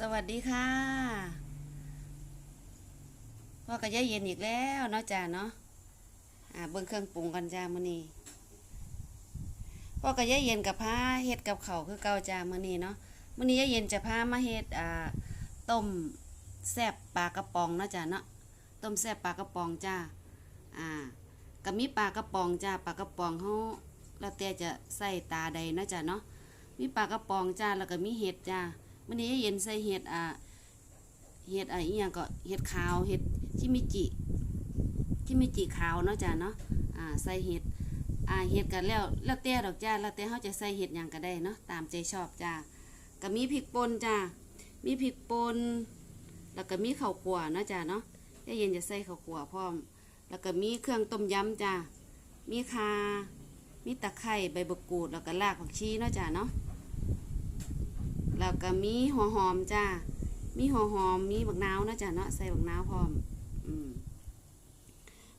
สวัสดีค่ะพ่อกับยาเย็นอีกแล้วเนาะจ้าเนาะอ่าเบิ่งเครื่องปรุงกันจ้ามื้อนี้พ่อกับยาเย็นกับพาเฮ็ดกับเขาคือเก่าจ้ามื้อนี้เนาะมื้อนี้ยาเย็นจะพามาเฮ็ดอ่าต้มแซ่บปลากระป๋องเนาะจ้าเนาะต้มแซ่บปลากระป๋องจ้าอ่าก็มีปลากระป๋องจ้าปลากระป๋องเฮาแล้วแต่จะใส่ตาใดเนาะจ้าเนาะมีปลากระป๋องจ้าแล้วก็มีเห็ดจ้า มันนี้เย็นใส่เห็ดอ่าเห็ดอะไรอีหยังก็เห็ดขาวเห็ดชิมิจิชิมิจิขาวเนาะจ้ะเนาะอ่าใส่เห็ดอ่าเห็ดกันแล้วแล้วแต่ดอกจ้าแล้วแต่เขาจะใส่เห็ดหยังก็ได้เนาะตามใจชอบจ้าก็มีพริกป่นจ้ามีพริกป่นแล้วก็มีข้าวคั่วเนาะจ้าเนาะเย็นจะใส่ข้าวคั่วพร้อม แล้วก็มีเครื่องต้มยำจ้ามีคามีตะไคร้ใบบักกูดแล้วก็รากผักชีเนาะจ้าเนาะ แล้วก็มีหัวหอมจ้ามีหัวหอมมีบักนาวนะจ้ะเนาะใส่บักนาวพร้อมอืม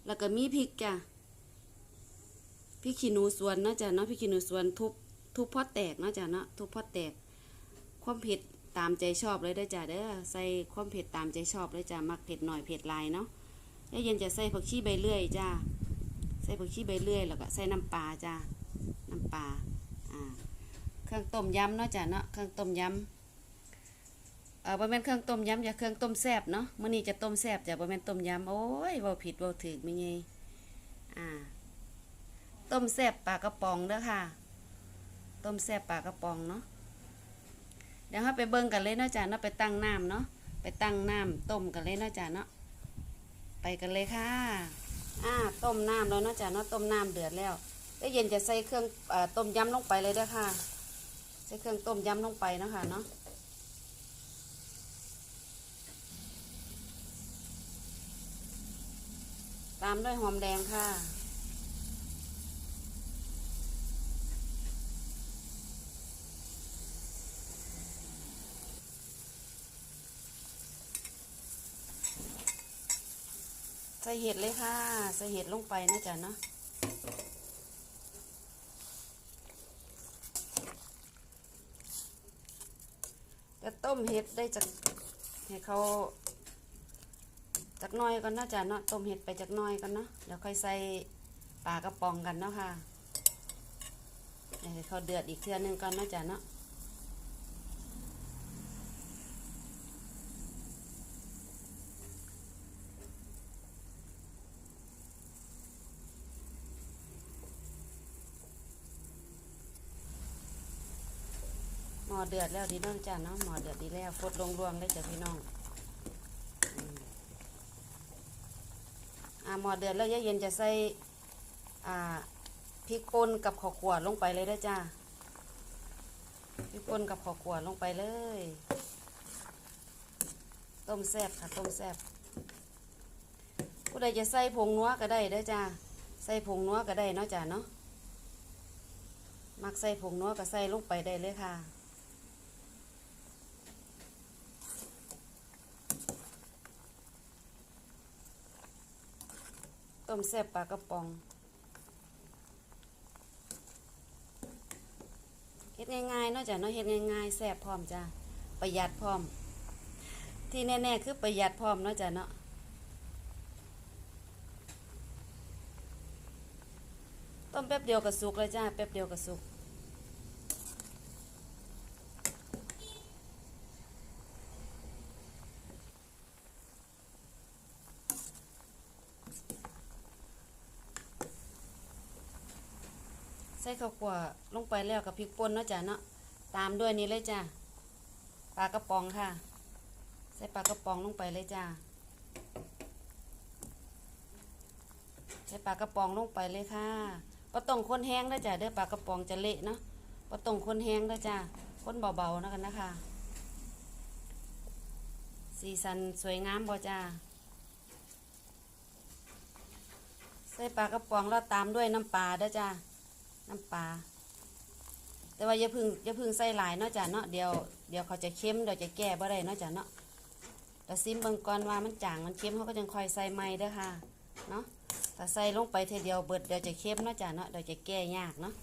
แล้วก็มีพริกจ้ะพริกขี้หนูสวนเนาะจ้ะเนาะพริกขี้หนูสวนทุบทุบพอแตกเนาะจ้ะเนาะทุบพอแตก ความเผ็ดตามใจชอบเลยได้จ้ะเด้อใส่ความเผ็ดตามใจชอบเลยจ้ะมักเผ็ดหน่อยเผ็ดลายเนาะแล้วเย็นจะใส่ผักชีใบเลื่อยจ้าใส่ผักชีใบเลื่อยแล้วก็ใส่น้ำปลาจ้าน้ำปลา เครื่องต้มยำเนาะจ้ะเนาะเครื่องต้มยำเออบ่แม่นเครื่องต้มยำอย่าเครื่องต้มแซ่บเนาะมื้อนี้จะต้มแซ่บจะบ่แม่นต้มยำโอ้ยเว้าผิดเว้าถูกไม่ไงอ่า ต้มแซ่บปลากระป๋องเด้อค่ะ ต้มแซ่บปลากระป๋องเนาะเดี๋ยวเราไปเบิ่งกันเลยเนาะจ้ะเนาะไปตั้งน้ำเนาะไปตั้งน้ำต้มกันเลยเนาะจ้ะเนาะไปกันเลยค่ะอ่าต้มน้ำแล้วเนาะจ้ะเนาะต้มน้ำเดือดแล้วแล้วเย็นจะใส่เครื่องอต้มยำลงไปเลยเด้อค่ะ ใส่เครื่องต้มยำลงไปนะคะเนาะตามด้วยหอมแดงค่ะ ใส่เห็ดเลยค่ะ ใส่เห็ดลงไปนะจ๊ะเนาะ จะต้ มเห็ดได้จากให้เขาจากน้อยก่อนนาะจ๊ะเนาะต้มเห็ดไปจากน้อยก่อนเนาะเดี๋ยวค่อยใส่ปลากระป๋องกันเนาะค่ะให้เขาเดือดอีกเทื่อนึงก่อนนาะจ๊ะเนาะ อเดือดแล้วดีน้องจ้ะเนาะหม้อเดือดดีแล้วฟดลงรวมได้จ้ะพี่น้องอ่าหม้อเดือดแล้วยเย็นจะใส่อ่าพริกป่นกับข้าวขั่วลงไปเลยได้จ้าพริกป่นกับข้าวขั่วลงไปเลย ต้มแซ่บค่ะต้มแซ่บผู้ใดจะใส่ผงนัวก็ได้เด้จ้าใส่ผงนัวก็ได้เนาะจ้าเนาะมักใส่ผงนัวก็ใส่ลงไปได้เลยค่ะ ต้มแซ่บปลากระป๋องเฮ็ดง่ายๆนาะจ้ะเนาะเฮ็ดง่ายๆแซ่บพร้อมจ้าประหยัดพร้อม ที่แน่ๆคือประหยัดพร้อมนอกจากเนาะต้มแป๊บเดียวก็สุกเลยจ้าแป๊บเดียวก็สุก ข้าวคั่วลงไปแล้วกับพริกป่นเนาะจ้ะเนาะตามด้วยนี้เลยจ้ะปลากระป๋องค่ะ ใส่ปลากระป๋องลงไปเลยจ้าใส่ปลากระป๋องลงไปเลยค่ะปลาต้องคนแห้งนะจ้ะเด้อปลากระป๋องจะเละเนาะปลาต้องคนแห้งนะจ้าคนเบาๆนะกันนะคะสีสันสวยงามบ่จ้าใส่ปลากระป๋องแล้วตามด้วยน้ำปลาด้อจ้า น้ำปลาแต่ว่าอย่าพึ่งอย่าพึ่งใส่หลายเนาะจ้ะเนาะเดี๋ยวเดี๋ยวเขาจะเค็มเดี๋ยวจะแก้บ่ได้เนาะจ้ะเนาะแต่ซิมเบิ่งก่อนว่ามันจางมันเค็มเขาก็ยังคอยใส่ใหม่เด้อค่ะเนาะถ้าใส่ลงไปเทเดียวเบิดเดี๋ยวจะเค็มเนาะจ้ะเนาะเดี๋ยวจะแก้ยากเนาะ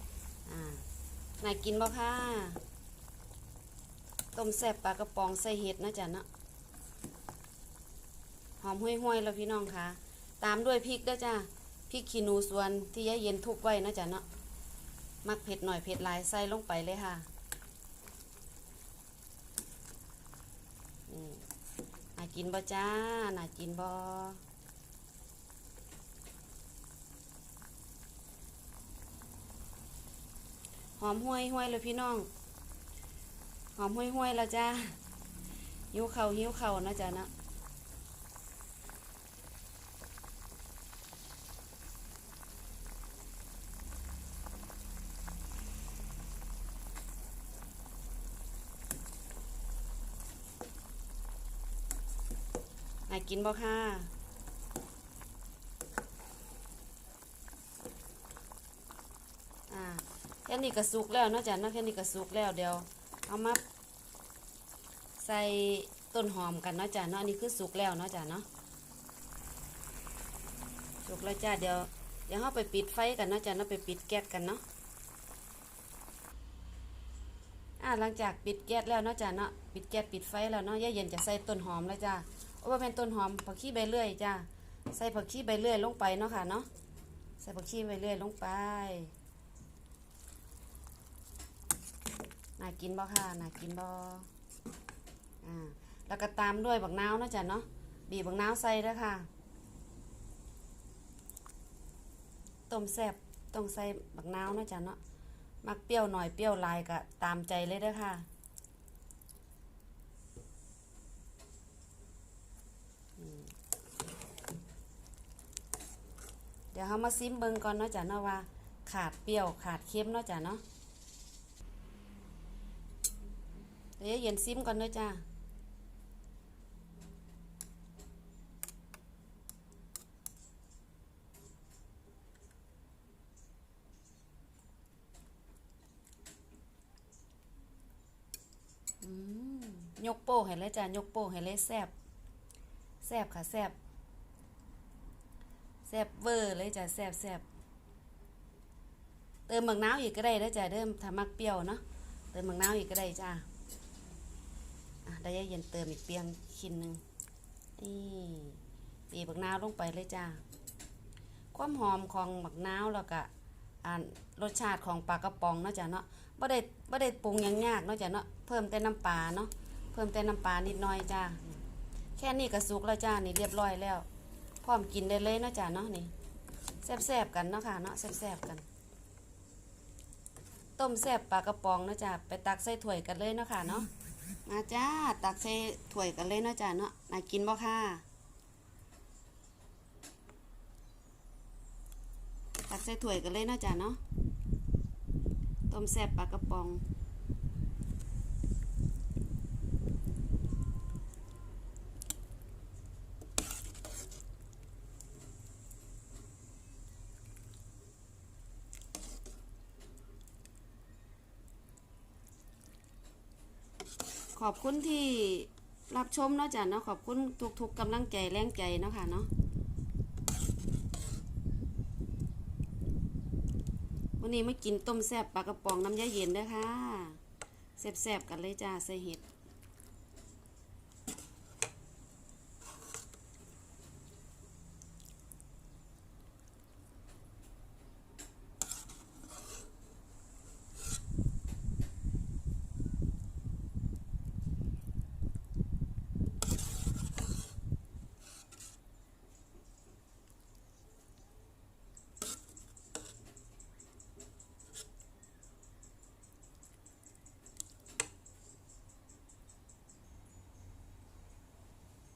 อ่าน่ากินบ่ค่ะต้มแซ่บปลากระป๋องใส่เห็ดเนาะจ้ะเนาะหอมห้วยๆแล้วพี่น้องค่ะ ตามด้วยพริกด้อจ้าพริกขี้หนูส่วนที่ยายเย็นทุบไว้นะจ้ะเนาะ มักเผ็ดหน่อยเผ็ดหลายใส่ลงไปเลยค่ะนี่น่ากินบ่จ้าน่ากินบ่หอมห้วยห้วยเลยพี่น้อง หอมห้วยห้วยแล้วจ้าหิวเข่าหิวเข่านะจ๊ะนะากินบ่ค่ะอ่าแค่นี้ก็สุกแล้วนาะจ๊ะเนาะแค่นี้ก็สุกแล้วเดี๋ยวเอามาใส่ต้นหอมกันเนาะจ๊ะเนาะอันนี้คือสุกแล้วเนาะจ๊ะเนาะสุกแล้วจ้าเดี๋ยวเดี๋ยวเราไปปิดไฟกันเนาะจ๊ะเนาะไปปิดแก๊สกันเนาะอ่าหลังจากปิดแก๊สแล้วเนาะจ๊ะเนาะปิดแก๊สปิดไฟแล้วเนาะย่าเย็นจะใส่ต้นหอมแล้วจ้า ว่าเป็นต้นหอมผักชีใบเลื่อยจ้าใส่ผักชีใบเลื่อยลงไปเนาะค่ะเนาะใส่ผักชีใบเลื่อยลงไปน่ากินบ่ค่ะน่ากินบ่อ่าแล้วก็ตามด้วยบักนาวเนาะจ้ะเนาะบีบบักนาวใส่เด้อค่ะต้มแซ่บต้องใส่บักนาวเนาะจ้ะเนาะมักเปรี้ยวหน่อยเปรี้ยวลายก็ตามใจเลยเด้อค่ะอืมเดี๋ยวเรามาซิมเบิงก่อนเนาะจ้ะเนาะว่า ขาดเปรี้ยวขาดเค็มเนาะจ้ะเนาะเดี๋ยวเย็นซิมก่อนเด้อจ้าอืมยกโป้ให้เลยจ้ายกโป้ให้เลยแซบแซบค่ะแซบ ซบเวอร์เลยจ้ะแซบแซบเติมบักน้าวอีกก็ได้เด้อจ้ะเดิมถ้ามักเปรี้ยวเนาะเติมบักน้าวอีกก็ได้จ้าอะได้เย็นเติมอีกเปียงขินหนึ่งนี่บีบักน้าวลงไปเลยจ้าความหอมของบักน้าวแล้วก็รสชาติของปลากระป๋องเนาะจ้ะเนาะบ่ได้บ่ได้ปรุงยังยากเนาะจ้ะเนาะเพิ่มแต่น้ำปลาเนาะเพิ่มแต่น้ำปลานิดหน่อยจ้าแค่นี้ก็สุกแล้วจ้านี่เรียบร้อยแล้ว พร้อมกินได้เลยเนาะจ้ะเนาะนี่แซ่บๆกันเนาะค่ะเนาะแซ่บๆกัน ต้มแซ่บปลากระป๋องเนาะจ้ะไปตักใส่ถ้วยกันเลยเนาะค่ะเนาะมาจ้าตักใส่ถ้วยกันเลยเนาะจ้าเนาะน่ากินบ่ค่ะตักใส่ถ้วยกันเลยเนาะจ้าเนาะต้มแซ่บปลากระป๋อง ขอบคุณที่รับชมเนาะจ้ะเนาะขอบคุณทุกๆกำลังใจแรงใจเนาะค่ะเนาะวันนี้มากินต้มแซ่บปลากระป๋องน้ำยาเย็นเด้อค่ะแซ่บๆกันเลยจ้าใส่เห็ด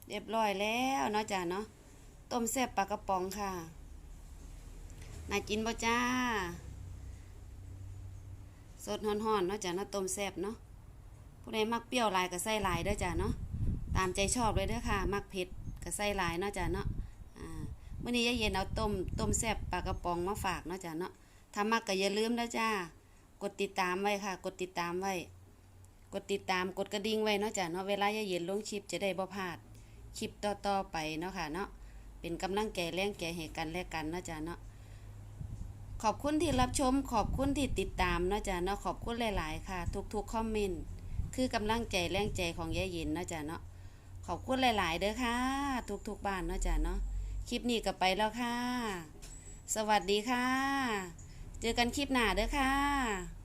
เรียบร้อยแล้วเนาะจ้าเนาะต้มแซ่บปลากระป๋องค่ะน่ากินบ่จ้า สดฮ้อนๆเนาะจ้าเนาะต้มแซ่บเนาะผู้ใดมักเปรี้ยวลายก็ใส่ลายเด้อจ้าเนาะตามใจชอบเลยเด้อค่ะ มักเผ็ดก็ใส่ลายเนาะจ้าเนาะอ่ามื้อนี้ยายเย็นเอาต้มต้มแซ่บปลากระป๋องมาฝากเนาะจ้าเนาะถ้ามักก็อย่าลืมเด้อจ้ากดติดตามไว้ค่ะ กดติดตามไว้ กดติดตามกดกระดิ่งไว้เนาะจ้าเนาะเวลายายเย็นลงคลิปจะได้บ่พลาด คลิปต่อๆไปเนาะค่ะเนาะเป็นกำลังแก่แรงแก่เหตุกันและกันเนาะจ้าเนาะขอบคุณที่รับชม ขอบคุณที่ติดตามเนาะจ้าเนาะขอบคุณหลาย ๆ ค่ะ ทุกๆคอมเมนต์คือกำลังใจแรงใจของยายเย็นเนาะจ้าเนาะขอบคุณหลาย ๆ เด้อค่ะ ทุกๆบ้านเนาะจ้าเนาะคลิปนี้ก็ไปแล้วค่ะ สวัสดีค่ะ เจอกันคลิปหน้าเด้อค่ะ